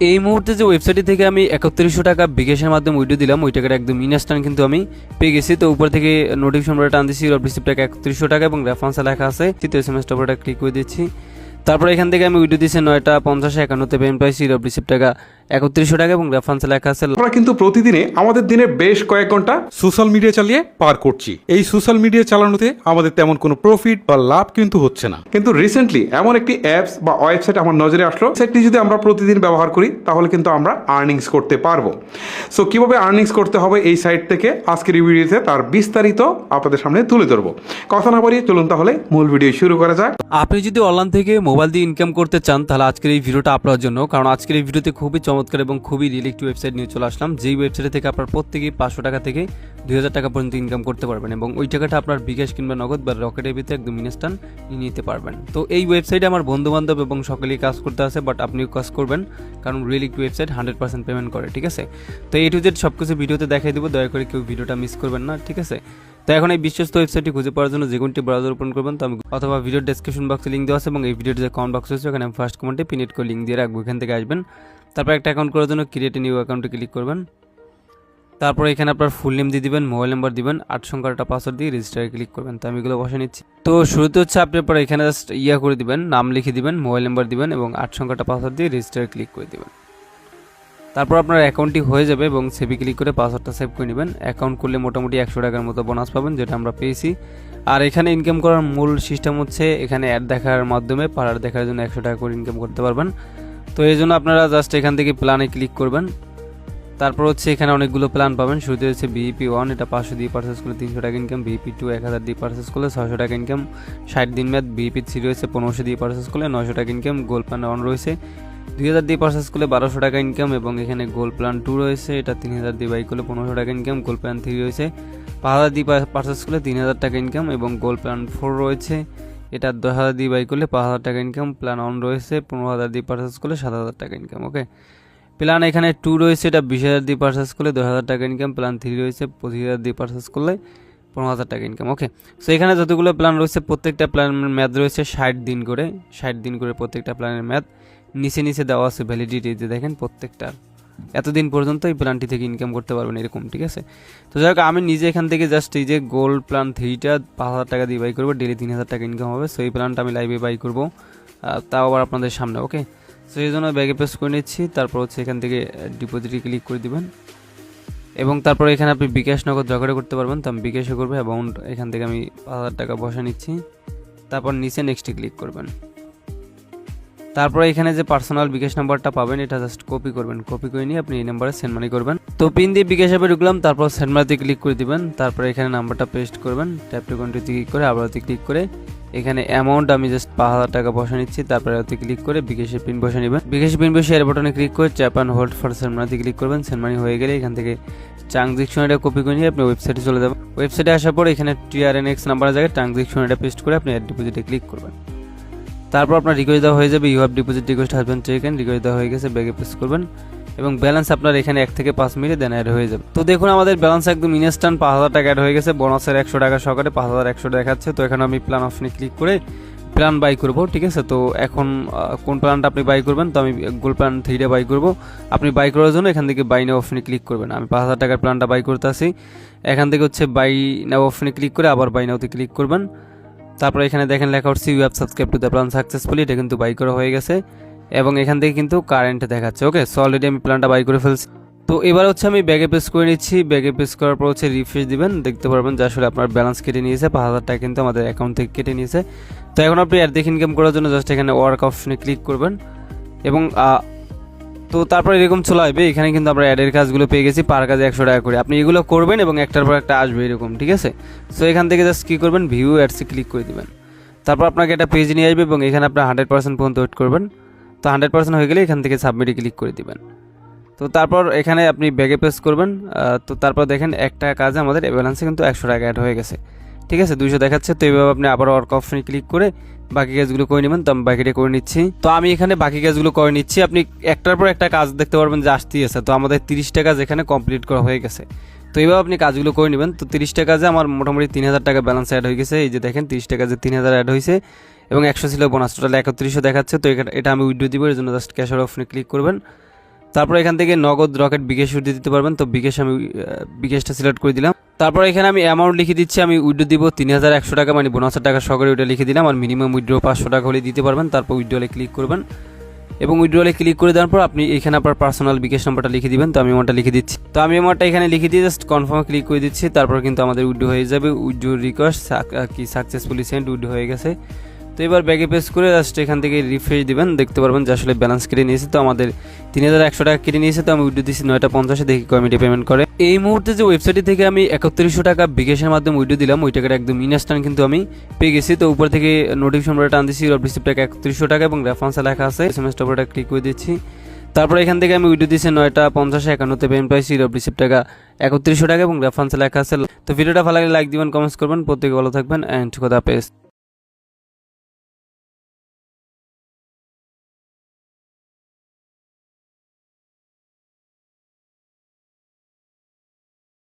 এই মুহূর্তে যে ওয়েবসাইটটি থেকে আমি একত্রিশশো টাকা বিকাশের মাধ্যমে উইডিও দিলাম ওই টাকাটা একদম ইনস্ট্যান্ট কিন্তু আমি পেয়ে গেছি। তো উপর থেকে নোটিফিকেশন টান দিচ্ছি রিসিভ টাকা একত্রিশশো টাকা এবং রেফারেন্সে লেখা আছে। তৃতীয় সেমেস্টার এসটা ক্লিক করে দিচ্ছি। তারপর এখান থেকে আমি উইডিও দিচ্ছি নয়টা পঞ্চাশে একান্নতে পেমেন্ট পাইছি রিসিভ টাকা একত্রিশশো টাকা এবং রেফারেন্সে লেখা আছে আমরা কিন্তু প্রতিদিনে আমাদের দিনের বেশ কয়েক ঘণ্টা সোশ্যাল মিডিয়া চালিয়ে পার করছি। এই সোশ্যাল মিডিয়া চালানোতে আমাদের তেমন কোনো প্রফিট বা লাভ কিন্তু হচ্ছে না। কিন্তু রিসেন্টলি এমন একটি অ্যাপস বা ওয়েবসাইট আমার নজরে আসলো। সেটি যদি আমরা প্রতিদিন ব্যবহার করি তাহলে কিন্তু আমরা আর্নিংস করতে পারব। সো কীভাবে আর্নিংস করতে হবে এই সাইট থেকে আজকের এই ভিডিওতে তার বিস্তারিত আপনাদের সামনে তুলে ধরবো। কথা না বাড়িয়ে চলুন তাহলে মূল ভিডিও শুরু করা যাক। আপনি যদি অনলাইন থেকে মোবাইল দিয়ে ইনকাম করতে চান তাহলে আজকের এই ভিডিওটা আপনার জন্য কারণ আজকের এই ভিডিওতে খুবই চমৎকার এবং খুবই রিল একটি ওয়েবসাইট নিয়ে চলে আসলাম। যেই ওয়েবসাইট থেকে আপনার প্রত্যেকেই পাঁচশো টাকা থেকে দুই হাজার টাকা পর্যন্ত ইনকাম করতে পারবেন এবং ওই টাকাটা আপনার বিকাশ কিংবা নগদ বা রকেটের ভিতরে একদম ইনস্ট্যান্ট নিয়ে নিতে পারবেন। তো এই ওয়েবসাইটে আমার বন্ধু বান্ধব এবং সকলেই কাজ করতে আছে বাট আপনিও কাজ করবেন, কারণ রিয়েল একটি ওয়েবসাইট হান্ড্রেড পার্সেন্ট পেমেন্ট করে, ঠিক আছে? তো এই টু জেড সব কিছু ভিডিওতে দেখাই দেবো, দয়া করে কেউ ভিডিওটা মিস করবেন না, ঠিক আছে? তো এখন এই বিশ্বস্ত ওয়েবসাইটটি খুঁজে পাওয়ার জন্য যে কোনটি ব্রাউজার ওপেন করবেন তো আমি অথবা ভিডিও ডেসক্রিপশন বক্সে লিঙ্ক দেওয়া আছে এবং এই ভিডিওর যে কমেন্ট বক্স আছে ওখানে আমি ফার্স্ট কমেন্টে পিনেট করে লিঙ্ক দিয়ে রাখব এখান থেকে আসবেন। তারপর একটা অ্যাকাউন্ট করার জন্য ক্রিয়েট নিউ অ্যাকাউন্টে ক্লিক করবেন। তারপর এখানে আপনার ফুল নেম দিয়ে দিবেন মোবাইল নাম্বার দিবেন, আট সংখ্যার একটা পাসওয়ার্ড দিয়ে রেজিস্টারে ক্লিক করবেন। তো আমি এগুলো বসে নিচ্ছি। তো শুরুতে হচ্ছে আপনি পর এখানে জাস্ট ইয়া করে দিবেন, নাম লিখে দিবেন মোবাইল নাম্বার দিবেন এবং আট সংখ্যাটা পাসওয়ার্ড দিয়ে রেজিস্টারে ক্লিক করে দিবেন। তারপর আপনার অ্যাকাউন্টটি হয়ে যাবে এবং সেভি ক্লিক করে পাসওয়ার্ডটা সেভ করে নেবেন। অ্যাকাউন্ট করলে মোটামুটি একশো টাকার মতো বোনাস পাবেন, যেটা আমরা পেয়েছি। আর এখানে ইনকাম করার মূল সিস্টেম হচ্ছে এখানে অ্যাড দেখার মাধ্যমে পাড়ার দেখার জন্য একশো টাকা করে ইনকাম করতে পারবেন। তো এই জন্য আপনারা জাস্ট এখান থেকে প্ল্যানে ক্লিক করবেন। তারপর হচ্ছে এখানে অনেকগুলো প্ল্যান পাবেন। শুরুতে হচ্ছে বিইপি ওয়ান এটা পাঁচশো দিয়ে পারচেস করলে তিনশো টাকা ইনকাম বিইপি টু এক হাজার দিয়ে পারচেস করলে ছশো টাকা ইনকাম ষাট দিন ম্যাথ বিইপি থ্রি রয়েছে, পনেরোশো দিয়ে পারচেস করলে নশো টাকা ইনকাম গোল্ড প্ল্যান ওয়ান রয়েছে, দুই হাজার দিয়ে পারচেস করলে বারোশো টাকা ইনকাম এবং এখানে গোল্ড প্ল্যান টু রয়েছে, এটা তিন হাজার দিয়ে বাই করলে পনেরোশো টাকা ইনকাম গোল্ড প্ল্যান থ্রি রয়েছে, পাঁচ হাজার দিয়ে পারচেস করলে তিন হাজার টাকা ইনকাম এবং গোল্ড প্ল্যান ফোর রয়েছে। এটা দশ হাজার দিয়ে বাই করলে পাঁচ হাজার টাকা ইনকাম প্ল্যান অন রয়েছে, পনেরো হাজার দিয়ে পারচেস করলে সাত হাজার টাকা ইনকাম ওকে প্ল্যান এখানে টু রয়েছে, এটা বিশ হাজার দিয়ে পারচেস করলে দশ হাজার টাকা ইনকাম প্ল্যান থ্রি রয়েছে, পঁচিশ হাজার দিয়ে পারচেস করলে পনেরো হাজার টাকা ইনকাম ওকে সো এখানে যতগুলো প্ল্যান রয়েছে, প্রত্যেকটা প্ল্যান ম্যাথ রয়েছে ষাট দিন করে, ষাট দিন করে প্রত্যেকটা প্ল্যানের ম্যাথ নিচে নিচে দেওয়া আছে ভ্যালিডিটি যে দেখেন, প্রত্যেকটার। এতদিন পর্যন্ত এই প্ল্যানটি থেকে ইনকাম করতে পারবেন এরকম, ঠিক আছে? তো যাই হোক, আমি নিজে এখান থেকে জাস্ট এই যে গোল্ড প্ল্যান থ্রিটা পাঁচ হাজার টাকা দিয়ে বাই করব ডেলি তিন হাজার টাকা ইনকাম হবে। সো এই প্ল্যানটা আমি লাইভে বাই করব। তাও আবার আপনাদের সামনে ওকে সো এই জন্য ব্যাগে প্রেস করে নিচ্ছি। তারপর হচ্ছে এখান থেকে ডিপোজিটে ক্লিক করে দিবেন। এবং তারপর এখানে আপনি বিকাশ নগদ জগাড়ে করতে পারবেন। তো আমি বিকাশে করব অ্যামাউন্ট এখান থেকে আমি পাঁচ হাজার টাকা বসে নিচ্ছি। তারপর নিচে নেক্সটে ক্লিক করবেন। তারপরে এখানে যে পার্সোনাল বিকাশ নাম্বারটা পাবেন, এটা জাস্ট কপি করবেন। কপি করে নিয়ে আপনি এই নাম্বারে সেন্ড মানি করবেন। তো পিন দিয়ে বিকাশ অ্যাপে ঢুকলাম, তারপর সেন্ড মানিতে ক্লিক করে দিবেন। তারপরে এখানে নাম্বারটা পেস্ট করবেন। ট্যাপ টু কন্টিতে ক্লিক করে আবার ওতে ক্লিক করে এখানে অ্যামাউন্ট আমি জাস্ট পাঁচ হাজার টাকা বসে নিচ্ছি। তারপরে ওতে ক্লিক করে বিকাশের পিন বসে নেবেন। বিকাশের পিন বসে এর বাটনে ক্লিক করে tap and hold for send মানিতে ক্লিক করবেন। সেন্ড মানি হয়ে গেলে এখান থেকে ট্রানজেকশন এটা কপি করে নিয়ে আপনি ওয়েবসাইটে চলে যাবেন। ওয়েবসাইটে আসার পর এখানে টিআরএন এক্স নাম্বারের জায়গায় ট্রানজেকশন এটা পেস্ট করে আপনি অ্যাড ডিপোজিটে ক্লিক করবেন। তারপর আপনার রিকোয়েস্ট দেওয়া হয়ে যাবে you have deposit request has been চেকেন request দেওয়া হয়ে গেছে ব্যাগে প্রেস করবেন। এবং ব্যালেন্স আপনার এখানে এক থেকে পাঁচ মিনিটে দেন অ্যাড হয়ে যাবে। তো দেখুন, আমাদের ব্যালেন্স একদম ইনস্ট্যান্ট পাঁচ হাজার টাকা অ্যাড হয়ে গেছে বোনাসের একশো টাকা সহকারে পাঁচ হাজার একশো দেখাচ্ছে। তো এখানে আমি প্ল্যান অপশনে ক্লিক করে প্ল্যান বাই করব, ঠিক আছে? তো এখন কোন প্ল্যানটা আপনি বাই করবেন? তো আমি গোল প্ল্যান থ্রিটা বাই করব। আপনি বাই করার জন্য এখান থেকে বাই নাও অপশনে ক্লিক করবেন। আমি পাঁচ হাজার টাকার প্ল্যানটা বাই করতে আসি। এখান থেকে হচ্ছে বাই নাও অপশনে ক্লিক করে আবার বাই নাওতে ক্লিক করবেন। তারপরে এখানে দেখেন লেখা হচ্ছে you have subscribed to the plan successfully এটা কিন্তু বাই করা হয়ে গেছে। এবং এখান থেকে কিন্তু কারেন্ট দেখাচ্ছে ওকে সো অলরেডি আমি প্ল্যানটা বাই করে ফেলছি। তো এবার হচ্ছে আমি ব্যাগে পেস করে নিচ্ছি। ব্যাগে পেস করার পর হচ্ছে রিফ্রেশ দিবেন। দেখতে পারবেন যে আসলে আপনার ব্যালেন্স কেটে নিয়েছে। পাঁচ হাজার টাকা কিন্তু আমাদের অ্যাকাউন্ট থেকে কেটে নিয়েছে। তো এখন আপনি অ্যাড দেখে ইনকাম করার জন্য জাস্ট এখানে ওয়ার্ক অপশনে ক্লিক করবেন। এবং তো তারপর এরকম চলে আসবে এখানে কিন্তু আমরা অ্যাডের কাজগুলো পেয়ে গেছি পার কাজে একশো টাকা করে। আপনি এগুলো করবেন এবং একটার পর একটা আসবে এরকম, ঠিক আছে? সো এখান থেকে জাস্ট কী করবেন? ভিউ অ্যাডসে ক্লিক করে দিবেন। তারপর আপনাকে একটা পেজ নিয়ে আসবে এবং এখানে আপনার হান্ড্রেড পার্সেন্ট পর্যন্ত ওয়েট করবেন। তো হান্ড্রেড পার্সেন্ট হয়ে গেলে এখান থেকে সাবমিটে ক্লিক করে দিবেন। তো তারপর এখানে আপনি ব্যাগে প্রেস করবেন। তো তারপর দেখেন একটা কাজে আমাদের ব্যালেন্সে কিন্তু একশো টাকা অ্যাড হয়ে গেছে। ঠিক আছে? দুইশো দেখাচ্ছে, তো এইভাবে আপনি আবার ওয়ার্ক অপশনে ক্লিক করে বাকি কাজগুলো করে নেবেন, তো আমি বাকিটা করে নিচ্ছি। তো আমি এখানে বাকি কাজগুলো করে নিচ্ছি। আপনি একটার পর একটা কাজ দেখতে পারবেন যে আসতেই আছে। তো আমাদের তিরিশ টাকা যেখানে কমপ্লিট করা হয়ে গেছে। তো এইভাবে আপনি কাজগুলো করে নেবেন। তো তিরিশ টাকা যে আমার মোটামুটি তিন হাজার টাকা ব্যালেন্স অ্যাড হয়ে গেছে। এই যে দেখেন তিরিশ টাকা যে তিন হাজার অ্যাড হয়েছে। এবং একশো ছিল বোনাস টোটাল একত্রিশশো দেখাচ্ছে। তো এটা- আমি উইড্রো দিব। এর জন্য জাস্ট ক্যাশের অপশনে ক্লিক করবেন। তারপর এখান থেকে নগদ রকেট বিকেশ দিতে পারবেন। তো বিকেশ আমি বিকেশটা সিলেক্ট করে দিলাম। তারপর এখানে আমি অ্যামাউন্ট লিখে দিচ্ছি, আমি উইড্রো দিব তিন হাজার একশো টাকা মানে বোনাসের টাকা সহকারে ওইটা লিখে দিলাম, আর মিনিমাম উইড্রো পাঁচশো টাকা হলে দিতে পারবেন, তারপর উইড্রোলে ক্লিক করবেন। এবং উইড্রোলে ক্লিক করে দেওয়ার পর আপনি এখানে আপনার পার্সোনাল বিকাশ নাম্বারটা লিখে দিবেন, তো আমি আমারটা লিখে দিচ্ছি। তো আমি আমারটা এখানে লিখে দিয়ে জাস্ট কনফার্মে ক্লিক করে দিচ্ছি, তারপর কিন্তু আমাদের উইড্রো হয়ে যাবে উইড্রো রিকোয়েস্ট কি সাকসেসফুলি সেন্ড উইড্রো হয়ে গেছে। তো এবার ব্যাগে পেস করে জাস্ট এখান থেকে রিফ্রেশ দিবেন, দেখতে পারবেন যে আসলে ব্যালেন্স কেটে নিয়েছে। তো আমাদের তিন হাজার একশো টাকা কেটে নিয়েছে, তো আমি উইড্রো দিচ্ছি নয়টা পঞ্চাশে, দেখি কমিটি পেমেন্ট করে। এই মুহূর্তে যে ওয়েবসাইট থেকে আমি একত্রিশশো টাকা বিকাশের মাধ্যমে উইড্রো দিলাম, ওই টাকাটা একদম ইনস্ট্যান্ট কিন্তু আমি পেয়ে গেছি। তো উপর থেকে নোটিফিকেশন বলে টান দিচ্ছি রিসিপ্ট টাকা একত্রিশশো টাকা এবং রেফারেন্সে লেখা আছে। এস এম এস টপরটা ক্লিক করে দিচ্ছি তারপর এখান থেকে আমি উইড্রো দিচ্ছি নয়টা পঞ্চাশে, একান্নতে পেমেন্ট পাইছি, রব রিসিপ্ট টাকা একত্রিশশো টাকা এবং রেফারেন্সে লেখা আছে। তো ভিডিওটা ভালো লাগলে লাইক দিবেন কমেন্টস করবেন। প্রত্যেকে ভালো থাকবেন অ্যান্ড কথা পেস্ট